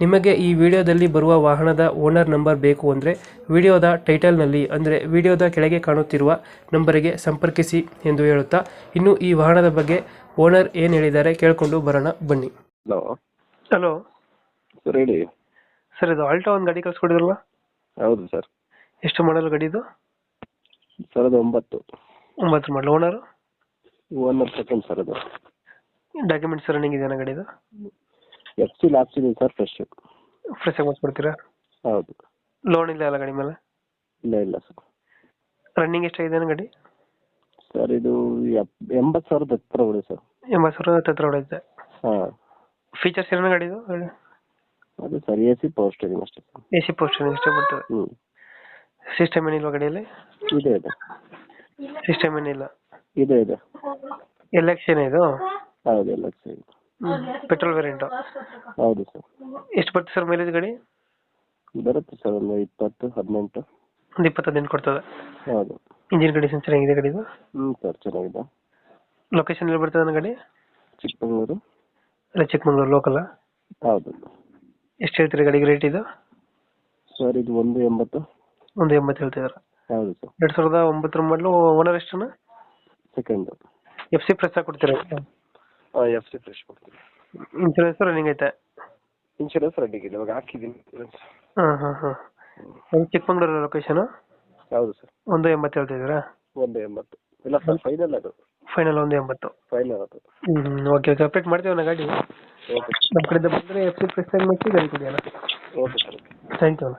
ನಿಮಗೆ ಈ ವಿಡಿಯೋದಲ್ಲಿ ಬರುವ ವಾಹನದ ಓನರ್ ನಂಬರ್ ಬೇಕು ಅಂದರೆ ವಿಡಿಯೋದ ಟೈಟಲ್ನಲ್ಲಿ ಅಂದರೆ ವಿಡಿಯೋದ ಕೆಳಗೆ ಕಾಣುತ್ತಿರುವ ನಂಬರಿಗೆ ಸಂಪರ್ಕಿಸಿ ಎಂದು ಹೇಳುತ್ತಾ ಇನ್ನು ಈ ವಾಹನದ ಬಗ್ಗೆ ಓನರ್ ಏನು ಹೇಳಿದ್ದಾರೆ ಕೇಳಿಕೊಂಡು ಬರೋಣ ಬನ್ನಿ. ಹಲೋ. ಹಲೋ. ಸರ್ ಹೇಳಿ. ಸರ್ ಇದು ಆಲ್ಟೋ ಒಂದು ಗಾಡಿ ಕಳ್ಸ್ಕೊಡಿದ್ರಲ್ಲ? ಹೌದು ಸರ್. ಎಷ್ಟು ಮಾಡಲು ಗಾಡಿ ಇದು? ಸರ್ ಅದು ಒಂಬತ್ತು. ಒಂಬತ್ತು ಮಾಡಲು. ಓನರು? ಓನರ್ ಸೆಕೆಂಡ್ ಸರ್ ಅದು. ಡಾಕ್ಯುಮೆಂಟ್ಸ್ ರನ್ನಿಂಗ್ ಇದೆಯಾ ಗಾಡಿದು ಎಫ್ ಸಿ ಲಾಸ್ಟ್ ಇದೆ ಸರ್ ಫ್ರೆಶ್ ಫ್ರೆಶ್ ಆಗಿ ಮಾಡಿಸ್ಕೊಡ್ತೀರಾ ಹೌದು. ಲೋನ್ ಇಲ್ಲ ಅಲ್ಲ ಗಾಡಿ ಮೇಲೆ? ಇಲ್ಲ ಇಲ್ಲ ಸರ್ ರನ್ನಿಂಗ್ ಎಷ್ಟಾಗಿದೆ ಗಾಡಿ? ಸರ್ ಇದು ಎಪ್- ಎಂಬತ್ತು ಸಾವಿರದ ಹತ್ತಿರ ಬಿಡಿ ಸರ್ ಎಂಬತ್ತು ಸಾವಿರ ಹತ್ತಿರ ಹೊಡೆಯುತ್ತೆ ಹಾಂ. ಫೀಚರ್ಸ್ ಏನೇನು ಗಾಡಿದು ಅದು sir A C power steering ಅಷ್ಟೇ ಸರ್ ಎ ಸಿ ಪೋಸ್ಟ್ ಇಷ್ಟ ಬರ್ತದೆ. ಹ್ಞೂ ಸಿಸ್ಟಮ್ ಏನಿಲ್ವಾ ಗಾಡಿಯಲ್ಲಿ? ಇದೆ ಇದೆ. ಸಿಸ್ಟಮ್ ಏನಿಲ್ಲ. ಇದೆ ಇದೆ. ಎಲೆಕ್ಷನ್ ಇದು? ಹೌದು ಎಲೆಕ್ಷನ್ ಸರಿ ಪೆಟ್ರೋಲ್ ವೇರಿಯಂಟು ಹೌದು ಸರ್. ಎಷ್ಟು ಬರುತ್ತೆ ಸರ್ ಮೈಲೇಜ್ ಗಾಡಿ? ಬರುತ್ತೆ ಸರ್ ಒಂದು ಇಪ್ಪತ್ತು ಹದಿನೆಂಟು. ಒಂದು ಇಪ್ಪತ್ತು ಹದಿನೆಂಟು ಕೊಡ್ತದೆ. ಹೌದು. ಇಂಜಿನ್ ಕಂಡೀಷನ್ ಚೆನ್ನಾಗಿದೆ ಗಾಡಿದು ಹ್ಞೂ ಸರ್ ಚೆನ್ನಾಗಿದೆ. ಲೊಕೇಶನ್ ಎಲ್ಲಿ ಬರ್ತದೆ ನನ್ನ ಗಾಡಿ? ಚಿಕ್ಕಮಗಳೂರು. ಅಲ್ಲ ಚಿಕ್ಕಮಂಗ್ಳೂರು ಲೋಕಲ್ ಹೌದು. ಎಷ್ಟು ಹೇಳ್ತೀರಿ ಗಾಡಿಗೆ ರೇಟ್ ಇದು? ಸರ್ ಇದು ಒಂದು ಎಂಬತ್ತು. ಒಂದು ಎಂಬತ್ತು ಹೇಳ್ತಿದ್ದಾರೆ ಹೌದು ಸರ್. ಎರಡು ಸಾವಿರದ ಒಂಬತ್ತರ ಮಾಡಲು ಓನರ್ ಎಷ್ಟನ ಸೆಕೆಂಡ್ ಎಫ್ ಸಿ ಪ್ರೆಸ್ ಕೊಡ್ತೀರಾ? ಹಾಂ ಎಫ್ ಸಿ ಫ್ರೆಶ್ ಕೊಡ್ತೀನಿ. ಇನ್ಸೂರೆನ್ಸ್ ರನ್ನಿಂಗ್ ಐತೆ ಇನ್ಶೂರೆನ್ಸ್ ರೆಡಿಗೆ ಇವಾಗ ಹಾಕಿದ್ದೀನಿ ಇನ್ಶೂರೆನ್ಸ್ ಹಾಂ ಹಾಂ ಹಾಂ. ಅದು ಚಿಕ್ಕಮಂಗ್ಳೂರು ಲೊಕೇಶನ್ ಹೌದು ಸರ್. ಒಂದು ಎಂಬತ್ತು ಹೇಳ್ತಿದ್ದೀರಾ ಒಂದು ಎಂಬತ್ತು. ಇಲ್ಲ ಸರ್ ಫೈನಲ್ ಅದು. ಫೈನಲ್ ಒಂದು ಎಂಬತ್ತು. ಫೈನಲ್ ಅದು. ಹ್ಞೂ ಓಕೆ ಓಕೆ ಅಪ್ಡೇಟ್ ಮಾಡ್ತೀವಿ ಅಣ್ಣ ಗಾಡಿ. ಓಕೆ ನಮ್ಮ ಕಡೆಯಿಂದ ಬಂದರೆ ಎಫ್ ಸಿ ಫ್ರೆಶ್ ಮಾಡಿ ಗಾಡಿ ಕೊಡಿ ಅಣ್ಣ. ಓಕೆ ಸರ್ ಥ್ಯಾಂಕ್ ಯು ಅಣ್ಣ.